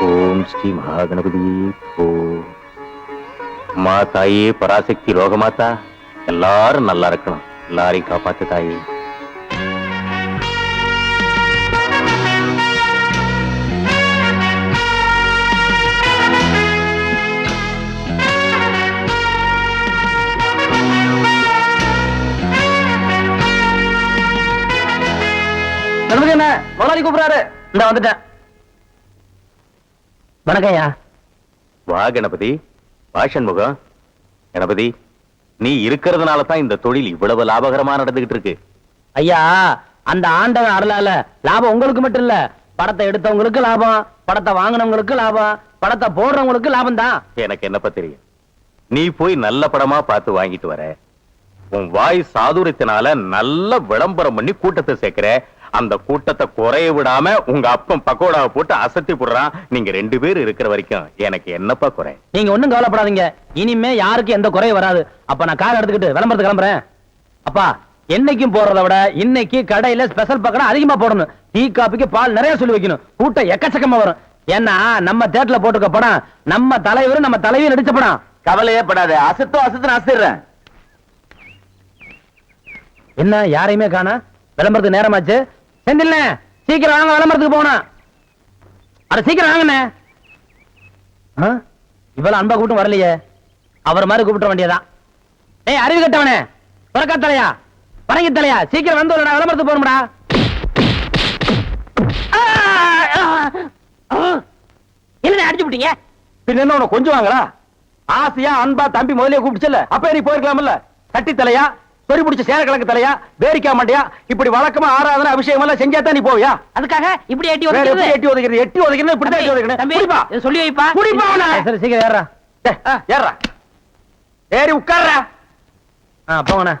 ஓம் ஸ்ரீ மகாகணபதி ஓ மா தாயே பராசக்தி ரோகமாத்தா எல்லாரும் நல்லா இருக்கணும். எல்லாரையும் காப்பாத்து தாயே. என்ன முதலாளி கூப்பிடுறாரு. இந்த வந்துட்டேன். வணக்கம் ஐயா வா கணபதி. வா சண்முகம். கணபதி நீ இருக்கிறதுனால தான் இந்த தொழில் இவ்வளவு லாபகரமா நடந்துகிட்டு இருக்கு. ஐயா அந்த ஆண்டவன் அருளால லாபம் உங்களுக்கு மட்டும் இல்ல படத்தை எடுத்தவங்களுக்கு லாபம் படத்தை வாங்கினவங்களுக்கு லாபம் படத்தை போடுறவங்களுக்கு லாபம் தான் எனக்கு என்னப்பா தெரியும்? நீ போய் நல்ல படமா பார்த்து வாங்கிட்டு வர. உன் வாய் சாதுரியத்தினால நல்ல விளம்பரம் பண்ணி கூட்டத்தை சேர்க்கிற. அந்த கூட்டத்தை குறைய விடாம உங்க அப்பன் பக்கோடாவை போட்டு அசத்தி போடுறான் நீங்க ரெண்டு பேர் இருக்கிற வரைக்கும் எனக்கு என்னப்பா குறை? நீங்க ஒண்ணும் கவலைப்படாதீங்க. இனிமே யாருக்கும் எந்த குறையும் வராது. அப்ப நான் கார் எடுத்துக்கிட்டு விளம்பரத்துக்கு கிளம்புறேன். அப்பா என்னைக்கும் போறதை விட இன்னைக்கு கடையில ஸ்பெஷல் பக்கடா அதிகமா போடணும். டீ காபிக்கு பால் நிறைய சொல்லி வைக்கணும். கூட்டம் எக்கச்சக்கமா வரும். ஏன்னா நம்ம தேட்டர்ல போட்டுக்க படம் நம்ம தலைவர் நம்ம தலைவி நடிச்ச படம். கவலையே படாத. அசத்தோ அசத்து அசத்துறேன் என்ன யாரையுமே காணா? விளம்பரத்துக்கு நேரமாச்சு. செந்தில்ண்ணே சீக்கிரம் வாங்க விளம்பரத்துக்கு போகணும். அட சீக்கிரம் வாங்கண்ணே. ஆ? இவ்வளவு அன்பா கூட்டம் வரலையே. அவர் மாதிரி கூப்பிட வேண்டியதான் ஏய் அறிவு கட்டவனே புறக்கா தலையா பரங்கி தலையா சீக்கிரம் வந்து வரடா, விளம்பரத்துக்கு போகணும்டா. என்ன அடிச்சு விட்டீங்க பின்ன என்ன உனக்கு கொஞ்சம் வாங்கடா ஆசையா அன்பா தம்பி முதலே கூப்பிடுச்சல அப்ப நீ போயிருக்கலாம்ல? கட்டி தலையா சொறி பிடிச்ச சேர கிழக்கு தலையா வேரிக்கா மாட்டியா இப்படி வழக்கமா ஆராதனை அபிஷேகம் எல்லாம் செஞ்சா தான் நீ போவியா? அதுக்காக இப்படி எட்டி ஒதுக்கிறது? எட்டி ஒதுக்கிறது? எட்டி ஒதுக்கிறது? இப்படி தான் எட்டி இதை சொல்லி வைப்பா. குடிப்பா. சரி சீக்கிரம் ஏறா ஏறுடா ஏறி உட்கார்றா. ஆ போங்கண்ணா.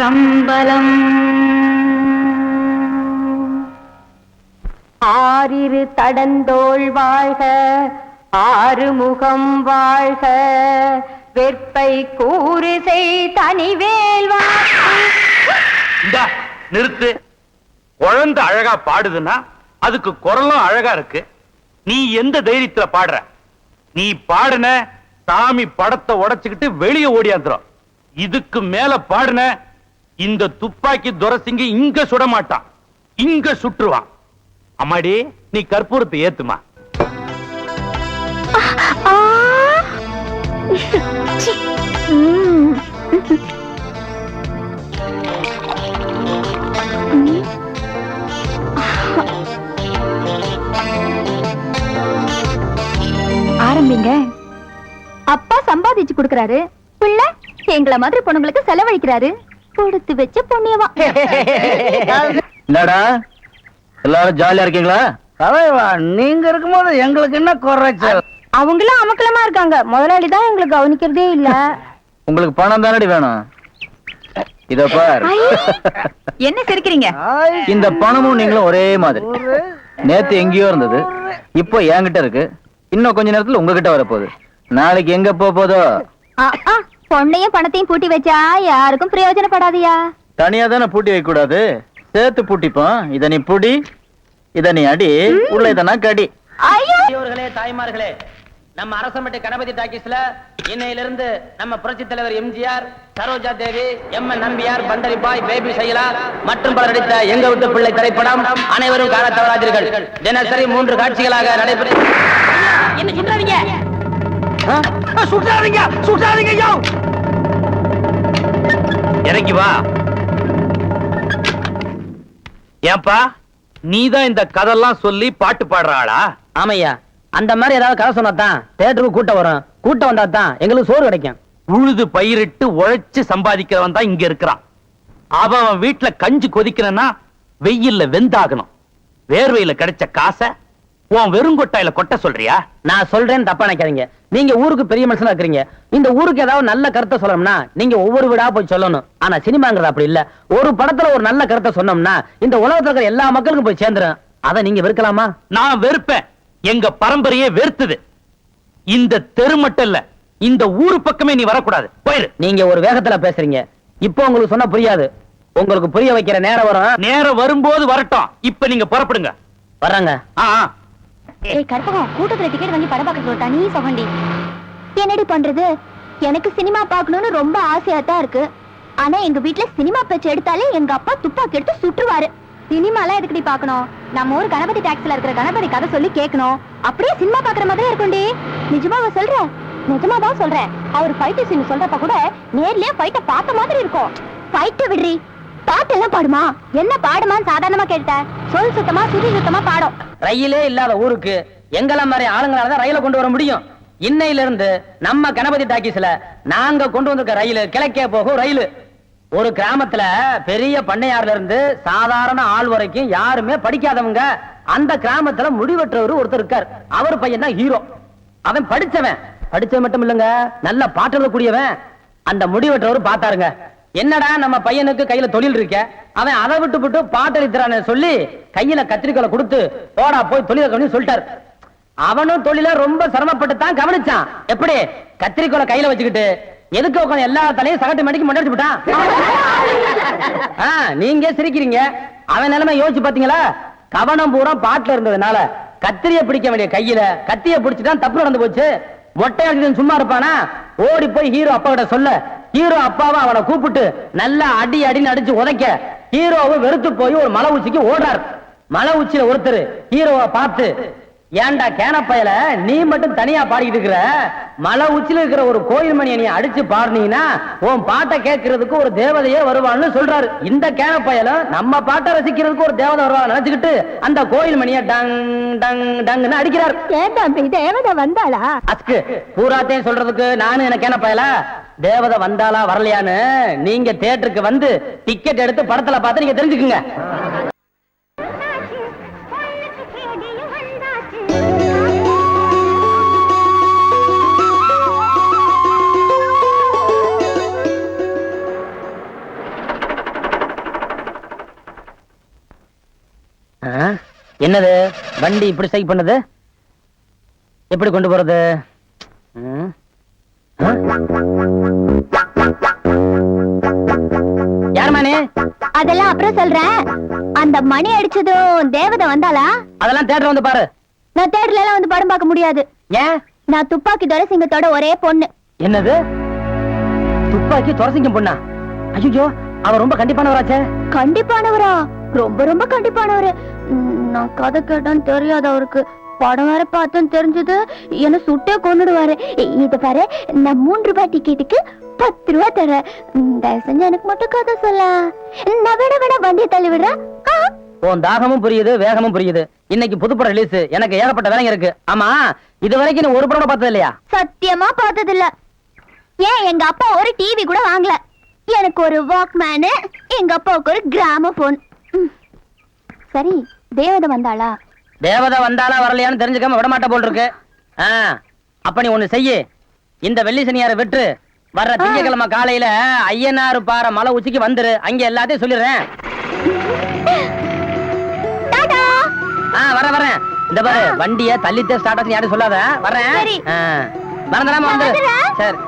சம்பலம் ஆறிரு தடந்தோள் வாழ்க ஆறுமுகம் வாழ்க. வெப்பை கூறு செய் தனிவேல் நிறுத்து. குழந்தை அழகா பாடுதுன்னா அதுக்கு குரலும் அழகா இருக்கு. நீ எந்த தைரியத்துல பாடுற? நீ பாடுன சாமி படத்தை உடைச்சுக்கிட்டு வெளியே ஓடியாந்துரும். இதுக்கு மேல பாடுன இந்த துப்பாக்கி துரசிங்க இங்க சுட மாட்டான் இங்க சுற்றுவான் அம்மாடி நீ கற்பூரத்தை ஏத்துமா. ஆரம்பிங்க. அப்பா சம்பாதிச்சு கொடுக்கறாரு. பிள்ளை எங்களை மாதிரி பொண்ணுங்களுக்கு செலவழிக்கிறாரு. கொடுத்து வச்ச புண்ணியமா? என்னடா? எல்லாரும் ஜாலியா இருக்கீங்களா? தலைவா நீங்க இருக்கும்போது எங்களுக்கு என்ன குறைச்சல்? அவங்களும் அமக்கலமா இருக்காங்க. முதலாளி தான் எங்களுக்கு கவனிக்கிறதே இல்ல. உங்களுக்கு பணம் தானடி வேணும்? இத பார். என்ன சிரிக்கிறீங்க? இந்த பணமும் நீங்களும் ஒரே மாதிரி. நேத்து எங்கேயோ இருந்தது. இப்போ என்கிட்ட இருக்கு. இன்னும் கொஞ்ச நேரத்துல உங்ககிட்ட வரப்போகுது. நாளைக்கு எங்க போக போதோ? பொண்ணையும் பணத்தையும் பூட்டி வச்சா யாருக்கும் பிரயோஜனப்படாதியா? தனியா தானே பூட்டி வைக்க கூடாது. சேர்த்து பூட்டிப்போம். இத நீ புடி இத நீ அடி உள்ள இத நான் கடி. ஐயோ! தாய்மார்களே நம்ம அரசம்பட்டி கணபதி டாக்கீஸ்ல இன்னையிலிருந்து நம்ம புரட்சி தலைவர் MGR Saroja Devi M N Nambiar Pandari Bai baby Shaila மற்றும் பலர் நடித்த எங்க விட்டு பிள்ளை திரைப்படம் அனைவரும் காண தவறாதீர்கள் தினசரி மூன்று காட்சிகளாக நடைபெற்று என்ன சுட்டாதீங்க சுட்டாதீங்க சுட்டாதீங்க ஐயோ! இறங்கி வா. ஏன்பா நீதான் இந்த கதெல்லாம் சொல்லி பாட்டு பாடுற ஆளா? ஆமையா அந்த மாதிரி ஏதாவது கதை சொன்னாதான் தேட்டருக்கு கூட்டம் வரும். கூட்டம் வந்தா தான் எங்களுக்கு சோறு கிடைக்கும். உழுது பயிரிட்டு உழைச்சு சம்பாதிக்கிறவன் தான் இங்க இருக்கிறான். அவன் அவன் வீட்டுல கஞ்சி கொதிக்கணும்னா வெயில்ல வெந்தாகணும். வேர்வையில கிடைச்ச காசை உன் வெறுங்கொட்டாயில கொட்ட சொல்றியா? நான் சொல்றேன் தப்பா நினைக்காதீங்க. நீங்க ஊருக்கு பெரிய மனுஷனா இருக்கிறீங்க. இந்த ஊருக்கு ஏதாவது நல்ல கருத்தை சொல்லணும்னா நீங்க ஒவ்வொரு வீடா போய் சொல்லணும். ஆனா சினிமாங்கிறது அப்படி இல்ல. ஒரு படத்துல ஒரு நல்ல கருத்தை சொன்னோம்னா இந்த உலகத்துல இருக்கிற எல்லா மக்களுக்கும் போய் சேர்ந்துரும். அதை நீங்க வெறுக்கலாமா? நான் வெறுப்பேன். எங்க பரம்பரையே வெறுத்தது. இந்த தெரு மட்டும் இல்ல இந்த ஊரு பக்கமே நீ வரக்கூடாது. போயிரு. நீங்க ஒரு வேகத்துல பேசுறீங்க. இப்போ உங்களுக்கு சொன்னா புரியாது. உங்களுக்கு புரிய வைக்கிற நேரம் வரும். நேரம் வரும்போது வரட்டும். இப்ப நீங்க புறப்படுங்க. வர்றாங்க. ஆ, ஆ. ஏய் கற்பகம் கூட்டத்துல டிக்கெட் வாங்கி படம் பார்க்க சொல்லிட்டா நீ சொகண்டி. என்னடி பண்றது? எனக்கு சினிமா பார்க்கணும்னு ரொம்ப ஆசையா தான் இருக்கு. ஆனா எங்க வீட்ல சினிமா பேச்சு எடுத்தாலே எங்க அப்பா துப்பாக்கி எடுத்து சுட்டுருவாரு. சினிமாலாம் எதுக்குடி பார்க்கணும்? நம்ம ஊர் கணபதி டாக்ஸ்ல இருக்கிற கணபதி கதை சொல்லி கேட்கணும். அப்படியே சினிமா பாக்குற மாதிரியே இருக்கும்டி. நிஜமாவா சொல்ற நிஜமாவா சொல்றேன். அவர் ஃபைட்டு சீன் சொல்றப்ப கூட நேர்லயே ஃபைட்ட பார்த்த மாதிரி இருக்கும். ஃபைட்ட விடுறி. பாட்டு எல்லாம் பாடுமா? என்ன பாடுமான்னு சாதாரணமா கேட்டேன் சொல் சுத்தமா சுதி சுத்தமா பாடும். ரயிலே இல்லாத ஊருக்கு எங்கள மாதிரி ஆளுங்களால தான் ரயில கொண்டு வர முடியும். இன்னையில இருந்து நம்ம கணபதி டாக்கிஸ்ல நாங்க கொண்டு வந்திருக்க ரயில் கிழக்கே போகும் ரயில். ஒரு கிராமத்துல பெரிய பண்ணையார்ல இருந்து சாதாரண ஆள் வரைக்கும் யாருமே படிக்காதவங்க அந்த கிராமத்துல முடிவற்றவர் ஒருத்தர் இருக்கார். அவர் பையன் தான் ஹீரோ. அவன் படிச்சவன். படிச்சவன் மட்டும் இல்லங்க நல்ல பாட்டு கூடியவன் அந்த முடிவற்றவர் பார்த்தாருங்க. என்னடா நம்ம பையனுக்கு கையில தொழில் இருக்க? அவன் அதை விட்டு விட்டு பாட்டு சொல்லி கையில கத்திரிக்கோலை கொடுத்து போடா போய் தொழில கவனி சொல்லிட்டாரு. அவனும் தொழில ரொம்ப சிரமப்பட்டு தான் கவனிச்சான். எப்படி? கத்திரிக்கோலை கையில வச்சுக்கிட்டு எதுக்கு உட்காந்து எல்லா தலையும் சகட்டு மடிக்கு முன்னாடி விட்டான்? நீங்க சிரிக்கிறீங்க? அவன் நிலைமை யோசிச்சு பாத்தீங்களா கவனம் பூரா பாட்டுல இருந்ததுனால கத்திரிய பிடிக்க வேண்டிய கையில கத்திய பிடிச்சிட்டான் தப்பு நடந்து போச்சு. மொட்டை அடிச்சு சும்மா இருப்பானா? ஓடி போய் ஹீரோ அப்பா கிட்ட சொல்ல ஹீரோ அப்பாவை அவனை கூப்பிட்டு நல்லா அடி அடின்னு அடிச்சு உதைக்க ஹீரோவை வெறுத்து போய் ஒரு மலை உச்சிக்கு ஓடுறார். மலை உச்சியில ஒருத்தர் ஹீரோவை பார்த்து ஏன்டா கேனப்பயல? நீ மட்டும் தனியா பாடிக்கிட்டு இருக்கிற? மலை உச்சில இருக்கிற ஒரு கோயில் மணியை நீ அடிச்சு பாடுனீங்கன்னா உன் பாட்டை கேட்கறதுக்கு ஒரு தேவதையே வருவான்னு சொல்றாரு. இந்த கேனப்பயல நம்ம பாட்டை ரசிக்கிறதுக்கு ஒரு தேவதை வருவா நினைச்சுக்கிட்டு அந்த கோயில் மணியை டங் டங் டங்னு அடிக்கிறார். தம்பி தேவதை வந்தாளா? அஸ்கு பூராத்தையும் சொல்றதுக்கு நானும் என்ன பயல தேவதை வந்தாளா வரலையான்னு நீங்க தியேட்டருக்கு வந்து டிக்கெட் எடுத்து படத்துல பார்த்து நீங்க தெரிஞ்சுக்குங்க? என்னது? வண்டி இப்படி ஸ்ட்ரைக் பண்ணது? எப்படி கொண்டு போறது? அதெல்லாம் அப்புறம் சொல்றேன். அந்த மணி அடிச்சதும் தேவதை வந்தாளா? அதெல்லாம் தேட்டர் வந்து பாரு. நான் தேட்டர்ல எல்லாம் வந்து படம் பார்க்க முடியாது. ஏன்? நான் துப்பாக்கி துரை சிங்கத்தோட ஒரே பொண்ணு. என்னது? துப்பாக்கி துரசிங்க பொண்ணா? ஐயோ அவ ரொம்ப கண்டிப்பானவராச்சே. கண்டிப்பானவரா? ரொம்ப ரொம்ப கண்டிப்பானவரு. நான் கதை கேட்டான்னு தெரியாது அவருக்கு. படம் வேற பார்த்தேன்னு தெரிஞ்சது. என்ன சுட்டே கொண்டுடுவாரு இது பாரு நான் மூன்று ரூபாய் டிக்கெட்டுக்கு பத்து ரூபா தரேன் ம், தயவு செஞ்சு எனக்கு மட்டும் கதை சொல்ல. நான் விட விட வண்டியை தள்ளி விடுறேன் ஆ, உன் தாகமும் புரியுது வேகமும் புரியுது. இன்னைக்கு புதுப்படம் ரிலீஸ் எனக்கு ஏகப்பட்ட வேலைங்க இருக்கு. ஆமா இது வரைக்கும் நீ ஒரு படம் கூட பார்த்தது இல்லையா? சத்தியமா பார்த்தது இல்ல ஏன் எங்க அப்பா ஒரு டிவி கூட வாங்கல? எனக்கு ஒரு வாக்மேனு எங்க அப்பாவுக்கு ஒரு கிராமபோன் சரி தேவதை வந்தாளா? தேவதை வந்தாலா வரலையான்னு தெரிஞ்சுக்காம விட மாட்ட போல் இருக்கு. அப்ப நீ ஒண்ணு செய்யு. இந்த வெள்ளி சனியார விட்டு வர்ற திங்கக்கிழமை காலையில ஐயனாறு பாறை மலை உச்சிக்கு வந்துரு. அங்க எல்லாத்தையும் சொல்லிடுறேன். டாடா. ஆ வர வரேன் இந்த பாரு வண்டிய தள்ளித்தே ஸ்டார்ட் ஆச்சு யாரும் சொல்லாத. வரேன் மறந்துடாம வந்துரு. சரி.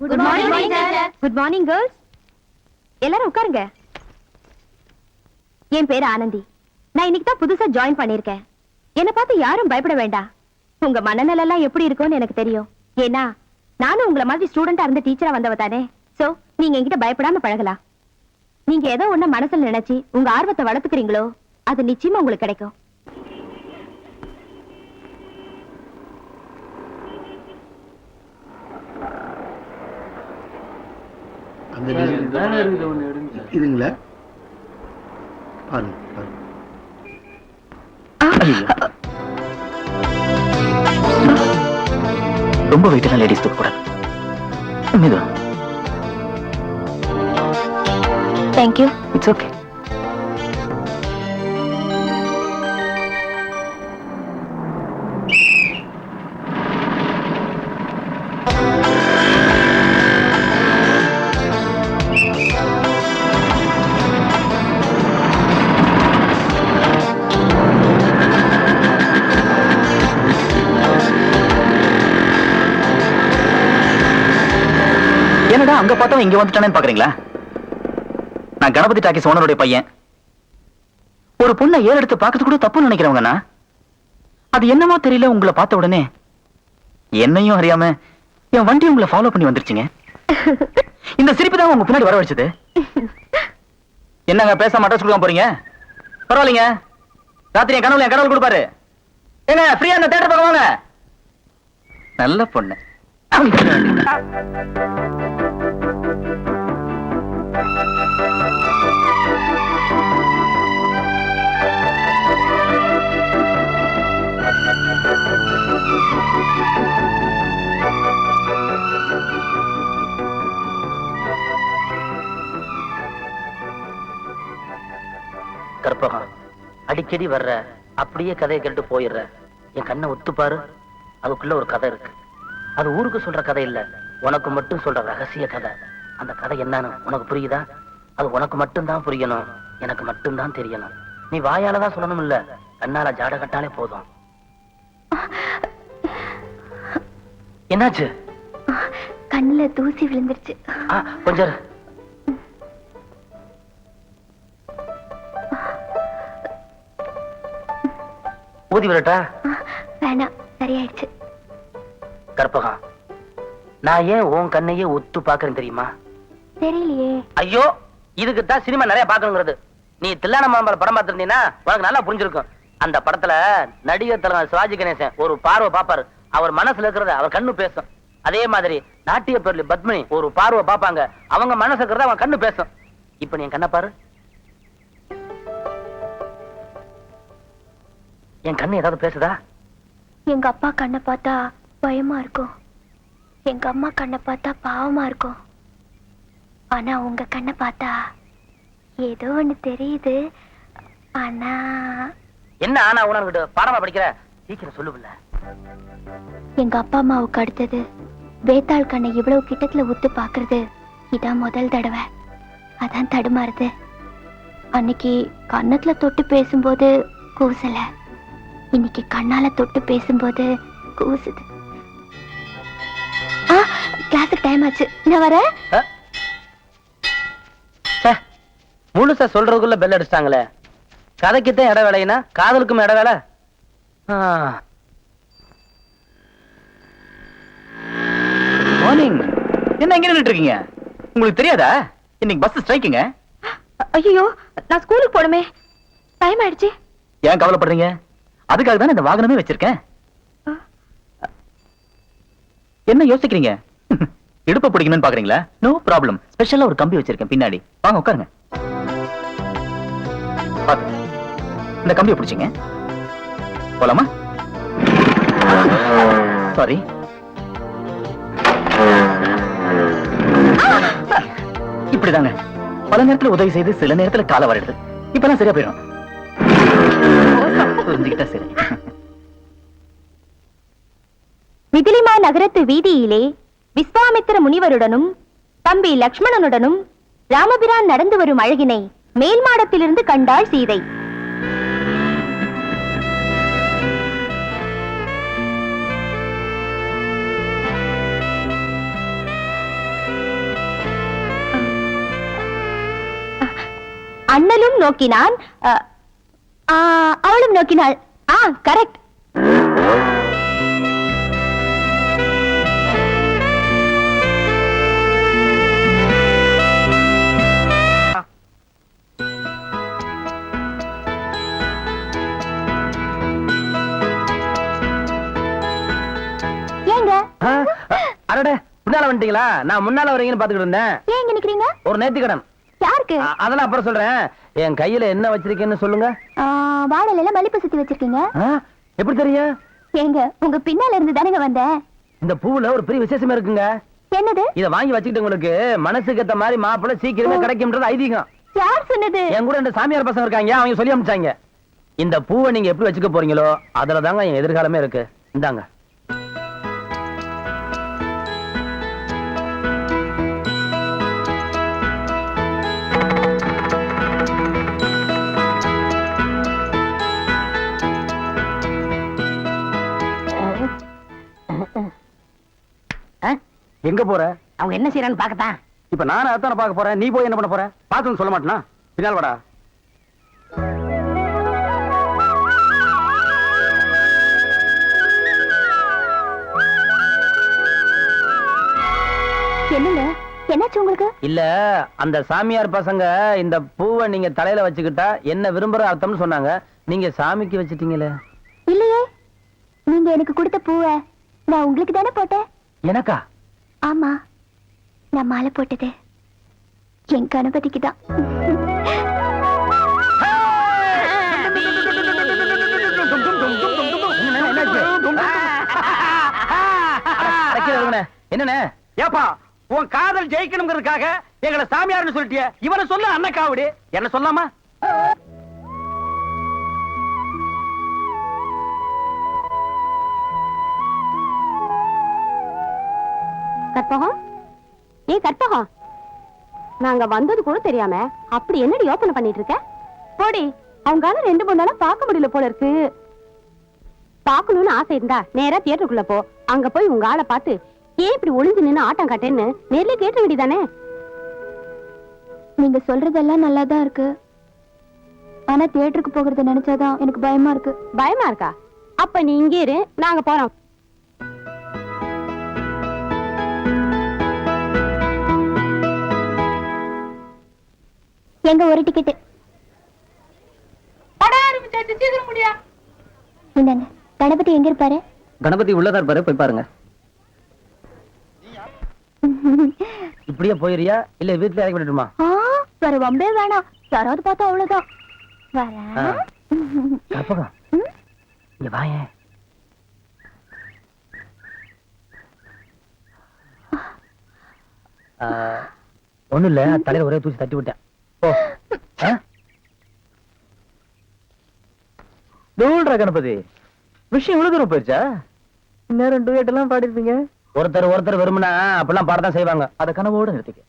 Good morning good morning girls எல்லாரும் உட்காருங்க. என் பேரு ஆனந்தி. நான் இன்னைக்கு தான் புதுசா ஜாயின் பண்ணிருக்கேன் என்ன பார்த்து யாரும் பயப்பட வேண்டாம். உங்க மனநிலை எல்லாம் எப்படி இருக்கும்னு எனக்கு தெரியும். ஏன்னா நானும் உங்கள மாதிரி ஸ்டூடெண்டா இருந்த டீச்சரா வந்தவ தானே. சோ நீங்க என்கிட்ட பயப்படாம பழகலாம். நீங்க ஏதோ ஒண்ணு மனசுல நினைச்சு உங்க ஆர்வத்தை வளர்த்துக்கிறீங்களோ அது நிச்சயமா உங்களுக்கு கிடைக்கும். அந்த இதுங்களா பாருங்க பாருங்க. ரொம்ப வெயிட்டெல்லாம் லேடிஸ் தூக்க கூடாது மெதுவா தேங்க்யூ இட்ஸ் ஓகே என்னடா இங்க வந்துட்டானேன்னு பாக்குறீங்களா? நான் கணபதி டாக்கிஸ் ஓனருடைய பையன். ஒரு பொண்ணை ஏறு எடுத்து பார்க்கறது கூட தப்புன்னு நினைக்கிறவங்கண்ணா. அது என்னமோ தெரியல உங்களை பார்த்த உடனே. என்னையும் அறியாம என் வண்டி உங்களை ஃபாலோ பண்ணி வந்துருச்சுங்க. இந்த சிரிப்பு தான் உங்க பின்னாடி வர வச்சது. என்னங்க பேச மாட்டேன் சொல்லுவாங்க போறீங்க? பரவாயில்லைங்க. ராத்திரி என் கனவுல என் கடவுள் கொடுப்பாரு. ஏங்க ஃப்ரீயா இந்த தேட்டர் பக்கம் வாங்க. நல்ல பொண்ணு. கற்பகம். அடிக்கடி வர்ற அப்படியே கதையை கேட்டு போயிடுற. என் கண்ணை ஒத்து பாரு அதுக்குள்ள ஒரு கதை இருக்கு. அது ஊருக்கு சொல்ற கதை இல்ல. உனக்கு மட்டும் சொல்ற ரகசிய கதை. அந்த கதை என்னன்னு உனக்கு புரியுதா? அது உனக்கு மட்டும்தான் புரியணும். எனக்கு மட்டும்தான் தெரியணும். நீ வாயால தான் சொல்லணும் இல்ல கண்ணால ஜாட கட்டாலே போதும். என்னாச்சு? கண்ணுல தூசி விழுந்துருச்சு. கொஞ்சம் ஊதி விடட்டா வேணாம் சரியாயிடுச்சு. கற்பகம் நான் ஏன் உன் கண்ணையே ஒத்து பாக்குறேன் தெரியுமா? தெரியலையே. ஐயோ இதுக்கு தான் சினிமா நிறைய பாக்கணுங்கிறது நீ தில்லான மாம்பழ படம் பார்த்திருந்தீங்கன்னா உனக்கு நல்லா புரிஞ்சிருக்கும். அந்த படத்துல நடிகர் தலைவர் சிவாஜி கணேசன் ஒரு பார்வை பாப்பாரு அவர் மனசுல இருக்கிறத அவர் கண்ணு பேசும். அதே மாதிரி நாட்டிய பேர்ல பத்மினி ஒரு பார்வை பாப்பாங்க அவங்க மனசு இருக்கிறத அவன் கண்ணு பேசும். இப்ப நீ என் கண்ணை பாரு. என் கண்ணு ஏதாவது பேசுதா? எங்க அப்பா கண்ணை பார்த்தா பயமா இருக்கும். எங்க அம்மா கண்ணை பார்த்தா பாவமா இருக்கும். ஆனா உங்க கண்ணை பார்த்தா ஏதோ ஒண்ணு தெரியுது. ஆனா என்ன ஆனா உனக்கிட்ட பாடமா படிக்கிற? சீக்கிரம் சொல்லுவில்ல. எங்க அப்பா அம்மாவுக்கு அடுத்தது வேத்தாள் கண்ணை இவ்வளவு கிட்டத்துல உத்து பாக்குறது இதான் முதல் தடவை. அதான் தடுமாறுது. அன்னைக்கு கன்னத்துல தொட்டு பேசும்போது கூசல. இன்னைக்கு கண்ணால தொட்டு பேசும்போது கூசுது. ஆ கிளாஸுக்கு டைம் ஆச்சு. நான் வரேன் முழுசா சொல்றதுக்குள்ள பெல் அடிச்சிட்டாங்களே. கதைக்குத்தான் இட வேலைனா காதலுக்கும் இட வேலை? மார்னிங் என்ன எங்க நின்னுட்டு இருக்கீங்க? உங்களுக்கு தெரியாதா? இன்னைக்கு பஸ் ஸ்ட்ரைக்குங்க ஐயோ நான் ஸ்கூலுக்கு போகணுமே. டைம் ஆயிடுச்சு. ஏன் கவலைப்படுறீங்க? அதுக்காக தான் இந்த வாகனமே வச்சிருக்கேன். என்ன யோசிக்கிறீங்க? இடுப்ப பிடிக்கணும்னு பாக்குறீங்களா? நோ ப்ராப்ளம் ஸ்பெஷலா ஒரு கம்பி வச்சிருக்கேன் பின்னாடி. வாங்க உட்காருங்க. இந்த கம்பியை பிடிச்சிங்க. போலாமா? சாரி இப்படிதாங்க. பல நேரத்துல உதவி செய்து சில நேரத்துல கால வருது இப்பெல்லாம் சரியா போயிடும். புரிஞ்சுக்கிட்டா சரி. மிதிலிமா நகரத்து வீதியிலே விஸ்வாமித்திர முனிவருடனும் தம்பி லக்ஷ்மணனுடனும் ராமபிரான் நடந்து வரும் அழகினை மேல் மாடத்திலிருந்து கண்டாள் சீதை. அண்ணலும் நோக்கினான் அவளும் நோக்கினாள். ஆ கரெக்ட் அடடே பின்னால வந்துட்டீங்களா? நான் முன்னால வரீங்கன்னு பாத்துக்கிட்டு இருந்தேன். ஏன் நிக்கிறீங்க? ஒரு நேர்த்திக்கடன். யாருக்கு அ- அதெல்லாம் அப்புறம் சொல்றேன். என் கையில என்ன வச்சிருக்கேன்னு சொல்லுங்க. ஆ, வாழலையில மல்லிப்பூ சுத்தி வச்சிருக்கீங்க. எப்படி தெரியும்? ஏங்க உங்க பின்னால இருந்து தானேங்க வந்தேன். இந்த பூவுல ஒரு பெரிய விசேஷம் இருக்குங்க. என்னது? இத வாங்கி வச்சுக்கிட்டு உங்களுக்கு மனசுக்கு ஏத்த மாதிரி மாப்பிள்ளை சீக்கிரமே கிடைக்கும்ன்றது ஐதீகம். யார் சொன்னது? என் கூட ரெண்டு சாமியார் பசங்க இருக்காங்க அவங்க சொல்லி அனுப்பிச்சாங்க. இந்த பூவை நீங்க எப்படி வச்சுக்க போறீங்களோ அதுல தாங்க என் எதிர்காலமே இருக்கு. இந்தாங்க. எங்க போற? அவங்க என்ன செய்யறான்னு பாக்கத்தான் இப்ப நானும் அதான பார்க்க போறேன். நீ போய் என்ன பண்ண போற? பாத்துன்னு சொல்ல மாட்டேனா? பின்னால் வாடா. என்னங்க? என்னாச்சு உங்களுக்கு? இல்ல அந்த சாமியார் பசங்க இந்த பூவை நீங்க தலையில வச்சுக்கிட்டா என்ன விரும்புற அர்த்தம்னு சொன்னாங்க. நீங்க சாமிக்கு வச்சிட்டீங்களே. இல்லையே. நீங்க எனக்கு கொடுத்த பூவை நான் உங்களுக்கு தானே போட்டேன். எனக்கா? ஆமா நான் மாலை போட்டது என் கணபதிக்கு தான் என்னண்ணே? ஏப்பா உன் காதல் ஜெயிக்கணுங்கிறதுக்காக எங்களை சாமியார்னு சொல்லிட்டிய. இவனை சொல்ல அண்ணக்காவடி. என்ன சொல்லாமா? கற்பகம்? ஏய் கற்பகம். நாங்க வந்தது கூட தெரியாம அப்படி என்னடி யோசனை பண்ணிட்டு இருக்க? போடி அவங்களால ரெண்டு மூணு நாளா பார்க்க முடியல போல இருக்கு. பார்க்கணும்னு ஆசை இருந்தா நேரா தியேட்டருக்குள்ள போ. அங்க போய் உங்க ஆளை பார்த்து ஏன் இப்படி ஒளிஞ்சு நின்னு ஆட்டம் காட்டேன்னு? நேர்ல கேட்ட வேண்டியதானே நீங்க சொல்றதெல்லாம் நல்லா தான் இருக்கு. ஆனா தியேட்டருக்கு போகிறத நினைச்சாதான் எனக்கு பயமா இருக்கு. பயமா இருக்கா? அப்ப நீ இங்கே இரு நாங்க போறோம். எங்க ஒரு டிக்கெட் இந்தாங்க. கணபதி எங்க இருப்பாரு? கணபதி உள்ளதா இருப்பாரு போய் பாருங்க. இப்படியே போயிரியா இல்ல வீட்டுல இறக்கி விட்டுமா வேற வம்பே வேணாம் யாராவது பார்த்தா அவ்வளவுதான். கற்பகம் இங்க வாயேன். ஆ, ஒண்ணும் இல்ல தலையில ஒரே தூசி தட்டி விட்டேன். கணபதி. விஷயம் இவ்வளவு தூரம் போயிருச்சா நேரம் டூயட் எல்லாம் பாடிருப்பீங்க. ஒருத்தர் ஒருத்தர் விரும்பினா அப்படிலாம் பாடத்தான் செய்வாங்க. அத கனவோட நிறுத்திக்க.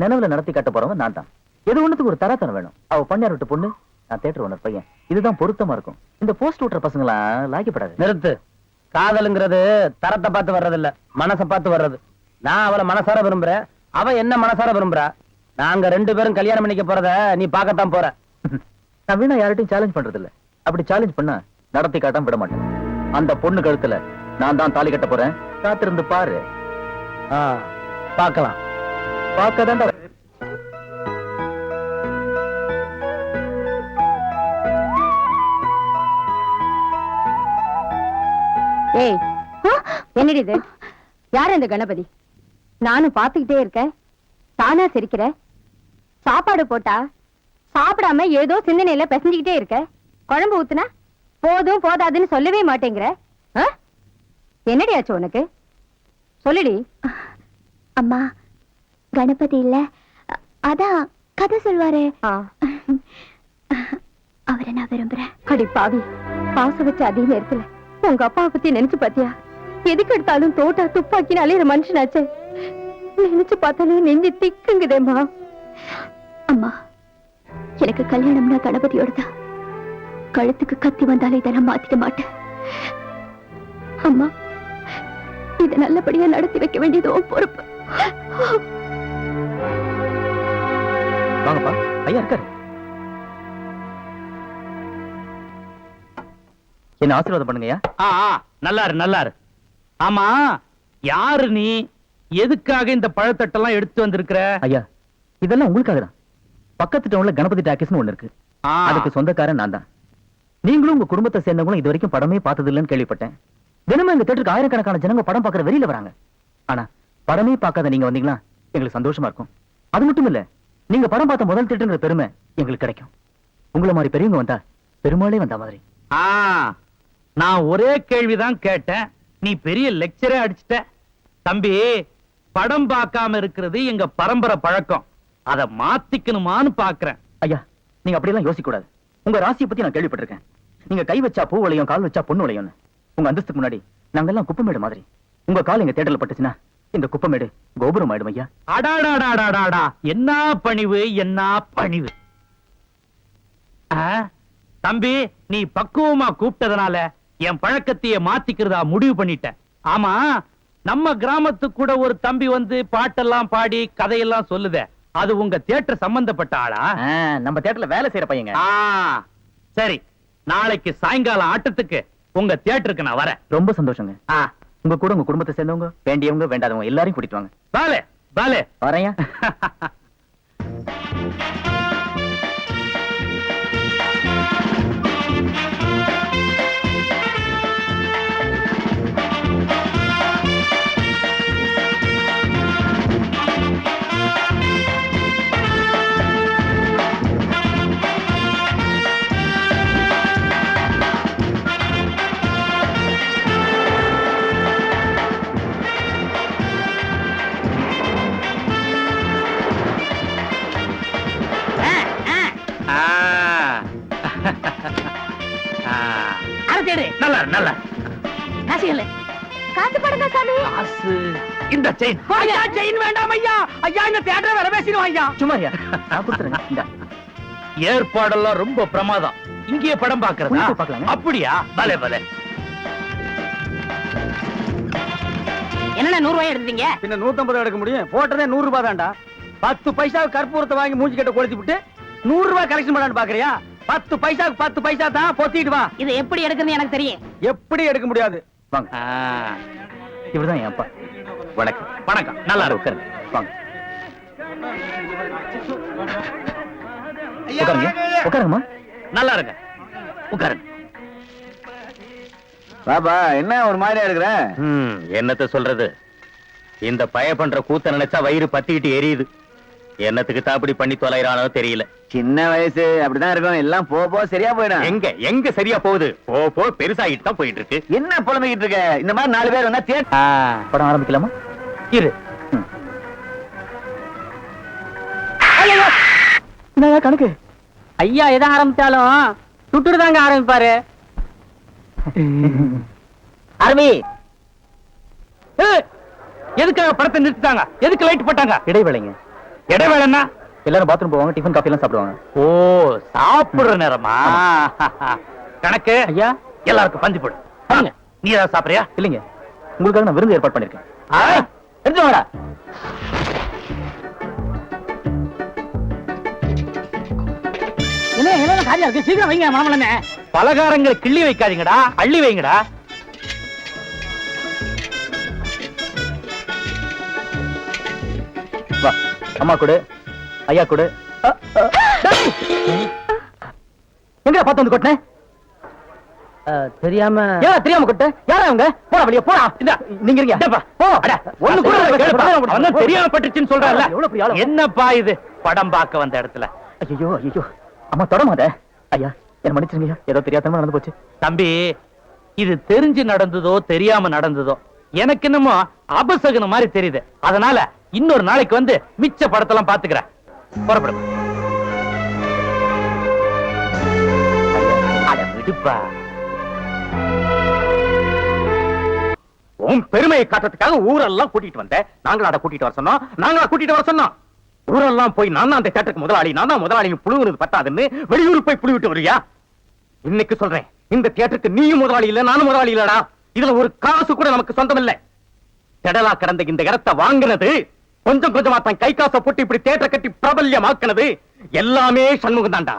நினைவுல நடத்தி காட்ட போறவன் நான் தான். எது ஒண்ணுத்துக்கு ஒரு தராத்தனம் வேணும்? அவ பண்ணையார் விட்டு பொண்ணு நான் தேட்டர் ஓனர் பையன். இதுதான் பொருத்தமா இருக்கும். இந்த போஸ்ட் ஓட்டுற பசங்களாம் லாய்க்கப்படாது. நிறுத்து. காதலுங்கிறது தரத்தை பார்த்து வர்றது இல்ல மனசை பார்த்து வர்றது. நான் அவளை மனசார விரும்புறேன். அவ என்ன மனசார விரும்புறா? நாங்க ரெண்டு பேரும் கல்யாணம் பண்ணிக்க போறத நீ பார்க்கத்தான் போற. நான் வீணா யார்கிட்டயும் சேலஞ்ச் பண்றது இல்ல அப்படி சேலஞ்ச் பண்ணா நடத்தி காட்டாம விட மாட்டேன். அந்த பொண்ணு கழுத்துல நான் தான் தாலி கட்ட போறேன். காத்திருந்து பாரு. ஆ, பார்க்கலாம். பார்க்கதான்டா ஏய் என்னடி இது? யார் இந்த கணபதி? நானும் பாத்துக்கிட்டே இருக்கேன். தானா சிரிக்கிற? சாப்பாடு போட்டா சாப்பிடாம ஏதோ சிந்தனையில பிசைஞ்சுக்கிட்டே இருக்க? குழம்பு ஊத்துனா போதும் போதாதுன்னு சொல்லவே மாட்டேங்கிற? என்னடி ஆச்சு உனக்கு? சொல்லுடி. அம்மா கணபதி இல்ல. அதான் கதை சொல்வாரு. அவரை நான் விரும்புறேன். அடி பாவி பாசம் வச்ச அதே நேரத்துல உங்க அப்பாவை பத்தி நினைச்சு பாத்தியா? எதுக்கு எடுத்தாலும் தோட்டா துப்பாக்கின்னு அலையிற மனுஷனாச்சே. நினைச்சு பார்த்தாலே நெஞ்சு திக்குங்குதேம்மா. அம்மா எனக்கு கல்யாணம்னா கணபதியோட தான் கழுத்துக்கு கத்தி வந்தாலே இதை இதெல்லாம் மாத்திக்க மாட்டேன். அம்மா இதை நல்லபடியா நடத்தி வைக்க வேண்டியது உன் பொறுப்பு. வாங்கப்பா ஐயா இருக்காரு. என்ன ஆசீர்வாதம் பண்ணுங்கய்யா? ஆ ஆ, நல்லாரு நல்லாரு. ஆமா யாரு நீ? எதுக்காக இந்த பழத்தட்டெல்லாம் எடுத்து வந்திருக்கிற? ஐயா இதெல்லாம் உங்களுக்காக தான் பக்கத்து டவுன்ல கணபதி டாக்கீஸ்னு ஒண்ணு இருக்கு. அதுக்கு சொந்தக்காரன் நான் தான். நீங்களும் உங்க குடும்பத்தை சேர்ந்தவங்களும் இது வரைக்கும் படமே பார்த்தது இல்லைன்னு கேள்விப்பட்டேன். தினமும் எங்க தேட்டருக்கு ஆயிரக்கணக்கான ஜனங்க படம் பார்க்கற வெளியில வராங்க. ஆனா படமே பார்க்காத நீங்க வந்தீங்களா எங்களுக்கு சந்தோஷமா இருக்கும். அது மட்டும் இல்ல நீங்க படம் பார்த்த முதல் தேட்டருங்கிற பெருமை எங்களுக்கு கிடைக்கும். உங்களை மாதிரி பெரியவங்க வந்தா பெருமாளே வந்த மாதிரி. நான் ஒரே கேள்விதான் கேட்டேன். நீ பெரிய லெக்சரே அடிச்சிட்ட. தம்பி படம் பார்க்காம இருக்கிறது எங்க பரம்பரை பழக்கம். அத மாத்திக்கணுமான்னு பாக்குறேன். ஐயா நீங்க அப்படியெல்லாம் யோசிக்க கூடாது உங்க ராசியை பத்தி நான் கேள்விப்பட்டிருக்கேன். நீங்க கை வச்சா பூ வளையும் கால் வச்சா பொண்ணு வளையும்னு. உங்க அந்தஸ்துக்கு முன்னாடி நாங்கெல்லாம் குப்பமேடு மாதிரி. உங்க கால் எங்க தேட்டர்ல பட்டுச்சுன்னா இந்த குப்பமேடு கோபுரம் ஆயிடும் ஐயா. அடாடாடாடாடாடா. என்ன பணிவு என்ன பணிவு? தம்பி நீ பக்குவமா கூப்பிட்டதுனால என் பழக்கத்தையே மாத்திக்கிறதா முடிவு பண்ணிட்டேன். ஆமா நம்ம கிராமத்துக்கு கூட ஒரு தம்பி வந்து பாட்டெல்லாம் பாடி கதையெல்லாம் சொல்லுதே. அது உங்க தியேட்டர் சம்பந்தப்பட்ட ஆளா? நம்ம தேட்டர்ல வேலை செய்யற பையங்க. ஆ, சரி. நாளைக்கு சாயங்காலம் ஆட்டத்துக்கு உங்க தியேட்டருக்கு நான் வரேன். ரொம்ப சந்தோஷங்க. உங்க கூட உங்க குடும்பத்தை சேர்ந்தவங்க வேண்டியவங்க வேண்டாதவங்க எல்லாரையும் கூட்டிட்டு வாங்க. பாலே பாலே. வரையா இந்த செயின் ஐயா செயின் வேண்டாம் ஐயா. ஐயா இந்த தியேட்டர் வேற பேசிடுவோம் ஐயா. சும்மா ஐயா நான் கொடுத்துறேங்க. இந்தா. ஏற்பாடெல்லாம் ரொம்ப பிரமாதம். இங்கேயே படம் பாக்குறதா போய் பார்க்கலாங்க. அப்படியா? பலே பலே. என்னண்ணா நூறு ரூபாய் எடுத்தீங்க? பின்ன நூத்தம்பது எடுக்க முடியும். போட்டதே நூறு ரூபாய் தான்டா. பத்து பைசா கற்பூரத்தை வாங்கி மூஞ்சி கட்ட கொளுத்தி விட்டு நூறு ரூபாய் கலெக்ஷன் பண்ணலான்னு பாக்குறியா? பத்து பைசாக்கு பத்து பைசா தான் பொத்திட்டு வா. இது எப்படி எடுக்குன்னு எனக்கு தெரியும். எப்படி எடுக்க முடியாது? வாங்க. இவர்தான் என் அப்பா. வணக்கம். வணக்கம். நல்லா இருக்கு. வாங்க. உட்காருங்க. உட்காருங்கம்மா. நல்லா இருங்க. உட்காருங்க. பாபா என்ன ஒரு மாதிரியா இருக்கிற? ம், என்னத்த சொல்றது? இந்த பய பண்ற கூத்த நினைச்சா வயிறு பத்திக்கிட்டு எரியுது. என்னத்துக்கு தான் அப்படி பண்ணி தொலைறானோ தெரியல. சின்ன வயசு அப்படிதான் இருக்கும். எல்லாம் போ போ சரியா போயிடும். எங்க எங்க சரியா போகுது? போ போ பெருசாகிட்டு தான் போயிட்டு இருக்கு என்ன புலம்பிக்கிட்டு இருக்க? இந்த மாதிரி நாலு பேர் வந்தா தேட் ஆ, படம் ஆரம்பிக்கலாமா? இரு. கணக்கு. ஐயா எதை ஆரம்பிச்சாலும் சுட்டுட்டு தாங்க ஆரம்பிப்பாரு. அரவி! ஏய், எதுக்காக படத்தை நிறுத்திட்டாங்க? எதுக்கு லைட் போட்டாங்க? இடைவேளைங்க. இடைவேளைன்னா எல்லாரும் பாத்ரூம் போவாங்க டிஃபன் காஃபி எல்லாம் சாப்பிடுவாங்க. ஓ சாப்பிடுற நேரமா? கணக்கு? ஐயா? எல்லாருக்கும் பந்தி போடு. வாங்க. நீ ஏதாவது சாப்பிடுறியா? இல்லைங்க. உங்களுக்காக நான் விருந்து ஏற்பாடு பண்ணிருக்கேன்? எடுத்து வாடா. என்ன என்ன காரியம் இருக்கு? சீக்கிரம் வைங்க மாமலமே பலகாரங்களை கிள்ளி வைக்காதீங்கடா. அள்ளி வைங்கடா. அம்மா கொடு. ஐயா கொடு. எங்கடா பார்த்து வந்து கொட்டினேன் தெரியாம ஏன் தெரியாம கொட்ட யாரா அவங்க போடா வெளிய போடா. இந்தா. நீங்க இருங்க இந்தப்பா. போ. அட, ஒண்ணு கூட. அவன் தெரியாம பட்டுச்சுன்னு சொல்றான்ல. என்னப்பா இது? படம் பார்க்க வந்த இடத்துல. ஐயோ ஐயோ அம்மா தொடமாத ஐயா என்ன மன்னிச்சிருங்க ஏதோ தெரியாதனமா நடந்து போச்சு. தம்பி இது தெரிஞ்சு நடந்ததோ தெரியாம நடந்ததோ எனக்கு என்னமோ அபசகுன மாதிரி தெரியுது. அதனால இன்னொரு நாளைக்கு வந்து மிச்ச படத்தெல்லாம் பாத்துக்கிறேன் புறப்படும் விடுப்பா. உன் பெருமையை காட்டுறதுக்காக ஊரெல்லாம் கூட்டிட்டு வந்தேன் நாங்களா அதை கூட்டிட்டு வர சொன்னோம். நாங்களும் கூட்டிட்டு வர சொன்னோம். ஊரெல்லாம் போய் நான் தான் அந்த தேட்டருக்கு முதலாளி நான் தான் முதலாளியும் புழுவுறது பத்தாதுன்னு வெளியூர் போய் புழுவிட்டு வரியா? இன்னைக்கு சொல்றேன். இந்த தியேட்டருக்கு நீயும் முதலாளி இல்ல நானும் முதலாளி இல்லடா. இதுல ஒரு காசு கூட நமக்கு சொந்தம் இல்லை கடலா கடந்த இந்த இடத்தை வாங்குனது கொஞ்சம் கொஞ்சமா தன் கை காசை போட்டு இப்படி தேட்டரை கட்டி பிரபல்யமாக்குனது எல்லாமே சண்முகம் தான்டா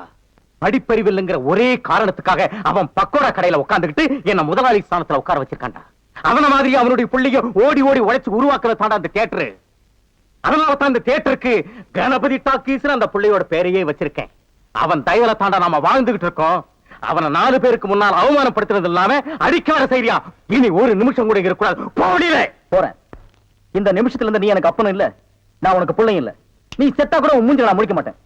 படிப்பறிவில்லைங்கிற ஒரே காரணத்துக்காக அவன் பக்கோடா கடையில உட்கார்ந்துகிட்டு என்ன முதலாளி ஸ்தானத்துல உட்கார வச்சிருக்கான்டா. அவன மாதிரி அவனுடைய பிள்ளைய ஓடி ஓடி உழைச்சு உருவாக்குறது தாண்டா அந்த தேட்டரு அதனால தான் இந்த தேட்டருக்கு கணபதி டாக்கீஸ் அந்த பிள்ளையோட பேரையே வச்சிருக்கேன். அவன் தயவுல தாண்டா நாம வாழ்ந்துகிட்டு இருக்கோம். அவனை நாலு பேருக்கு முன்னால் அவமானப்படுத்துறது இல்லாம அடிக்காத செய்தியா? இனி ஒரு நிமிஷம் கூட இங்க இருக்கக்கூடாது. போடியில போறேன். இந்த நிமிஷத்துல இருந்து நீ எனக்கு அப்பனும் இல்ல. நான் உனக்கு பிள்ளையும் இல்ல. நீ செத்தா கூட உன் மூஞ்சி நான் முடிக்க மாட்டேன்.